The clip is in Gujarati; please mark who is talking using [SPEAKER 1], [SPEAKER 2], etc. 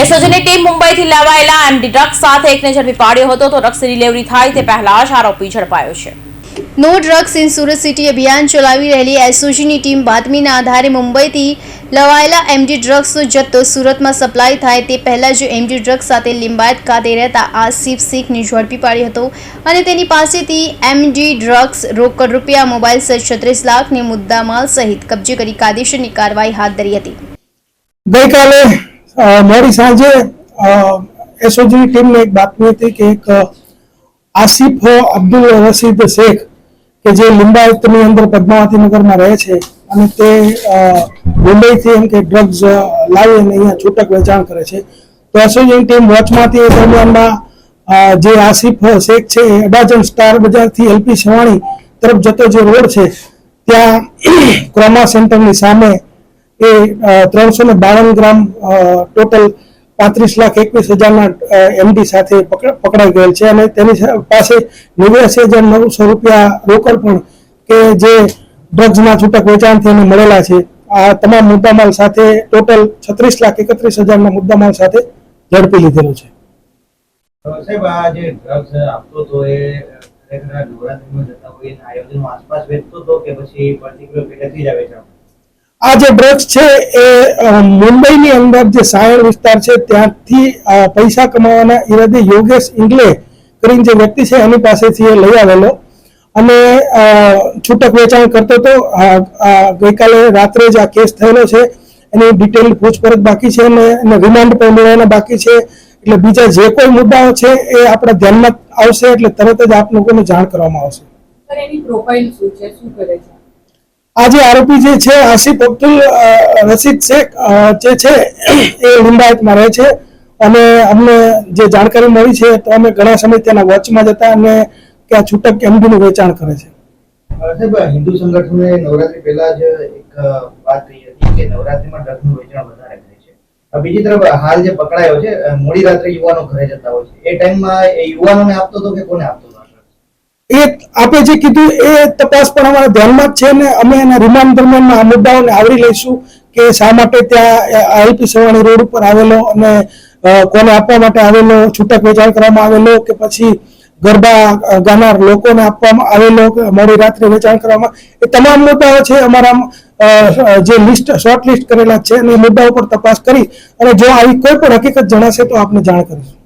[SPEAKER 1] એસઓજીની ટીમ મુંબઈથી લાવાયેલા એમડી ડ્રગ્સ સાથે એકને ઝડપી પાડ્યો હતો તો ડ્રગ્સ ડિલિવરી થાય તે પહેલા જ આરોપી ઝડપાયો છે.
[SPEAKER 2] No drugs in Surat city અભિયાન ચલાવી રહેલી એસઓજીની ટીમ બાતમીના આધારે મુંબઈથી લવાયેલા એમડી ડ્રગ્સનો જથ્થો સુરતમાં સપ્લાય થાય તે પહેલાં જ એમડી ડ્રગ્સ સાથે લિંબાયત ખાતે રહેતા આસિફ શેખને ઝડપી પાડ્યો હતો અને તેની પાસેથી એમડી ડ્રગ્સ રોકડ રૂપિયા મોબાઈલ સહિત છત્રીસ લાખની મુદ્દામાલ સહિત કબજે કરી કાયદેસરની કાર્યવાહી હાથ ધરી હતી.
[SPEAKER 3] ગઈકાલે મોડી સાંજે એસઓજીની ટીમને એક બાતમી હતી કે એક આસિફ અબ્દુલ રશીદ શેખ કે જે લિંબાયતની અંદર પદ્માવતી નગરમાં રહે છે અને તે મુંબઈથી એમ કે ડ્રગ્સ લાવી અને અહીંયા છૂટક વેચાણ કરે છે. તો એસઓજીની ટીમ વોચમાંથી એ દરમિયાનમાં જે આસિફ શેખ છે એ અડાજણ સ્ટાર બજારથી એલપી સવાણી તરફ જતો જે રોડ છે, ત્યાં, ક્રોમા સેન્ટરની સામે એ ત્રણસો ને બાવન ગ્રામ ટોટલ પાંત્રીસ લાખ એકવીસ હજારના એમડી સાથે પકડાઈ ગયેલ છે અને તેની પાસે નેવ્યાસી હજાર નવસો રૂપિયા રોકડ પણ કે જે ડ્રગ્સના છૂટક વેચાણથી એને મળેલા છે. આ તમામ મુદ્દામાલ સાથે ટોટલ છત્રીસ લાખ એકત્રીસ હજારના મુદ્દામાલ સાથે ઝડપી લીધેલો છે.
[SPEAKER 4] સાહેબ, આ જે ડ્રગ્સ આપતો હતો એ ખરેખર નવરાત્રીમાં જતા હોય આયોજનો આસપાસ વેચતો હતો કે પછી પર્ટિક્યુલર પેટેથી જ આવે છે
[SPEAKER 3] આ જે ડ્રગ્સ છે એ મુંબઈની અંદર જે સાયણ વિસ્તાર છે, ત્યાંથી પૈસા કમાવાના ઈરાદે યોગેશ ઇંગલે કરીને જે વ્યક્તિ છે, એની પાસેથી એ લઈ આવેલો. અને છૂટક વેચાણ કરતો હતો. ગઈકાલે રાત્રે જ આ કેસ થયેલો છે. એની ડિટેલ પૂછપરછ બાકી છે અને એને રિમાન્ડ પણ મેળવવાના બાકી છે. એટલે બીજા જે કોઈ મુદ્દાઓ છે, એ આપણા ધ્યાનમાં આવશે એટલે તરત જ આપ લોકોને જાણ કરવામાં આવશે.
[SPEAKER 5] એની પ્રોફાઇલ શું છે? શું કરે છે?
[SPEAKER 3] આ જે આરોપી જે છે આસિફ અબ્દુલ રશીદ શેખ જે છે, એ લિંબાયતમાં રહે છે. અને અમને જે જાણકારી મળી છે, તો અમે ઘણા સમય તેના વોચમાં જતા અને ત્યાં છૂટક એમડીનું વેચાણ કરે છે.
[SPEAKER 4] હિન્દુ સંગઠને નવરાત્રી પહેલા જ એક વાત કહી હતી કે નવરાત્રીમાં ડ્રગ્સનું વેચાણ વધારે કરે છે. બીજી તરફ હાલ જે પકડાયો છે મોડી રાત્રે યુવાનો ઘરે જતા હોય છે. એ ટાઈમમાં એ યુવાનોને આપતો હતો કે કોને આપતો હતો?
[SPEAKER 3] એ આપે જે કીધું એ તપાસ પણ અમારા ધ્યાનમાં જ છે ને અમે એના રિમાન્ડ દરમિયાન આ મુદ્દાઓને આવરી લઈશું કે શા માટે ત્યાં આઈપી સવાણી રોડ ઉપર આવેલો અને કોને આપવા માટે આવેલો, છૂટક વેચાણ કરવામાં આવેલો કે પછી ગરબા ગાનાર લોકોને આપવામાં આવેલો મોડી રાત્રે વેચાણ કરવામાં. એ તમામ મુદ્દાઓ છે અમારા જે લિસ્ટ શોર્ટ લિસ્ટ કરેલા છે અને એ મુદ્દાઓ પર તપાસ કરી અને જો આવી કોઈ પણ હકીકત જણાશે તો આપને જાણ કરીશું.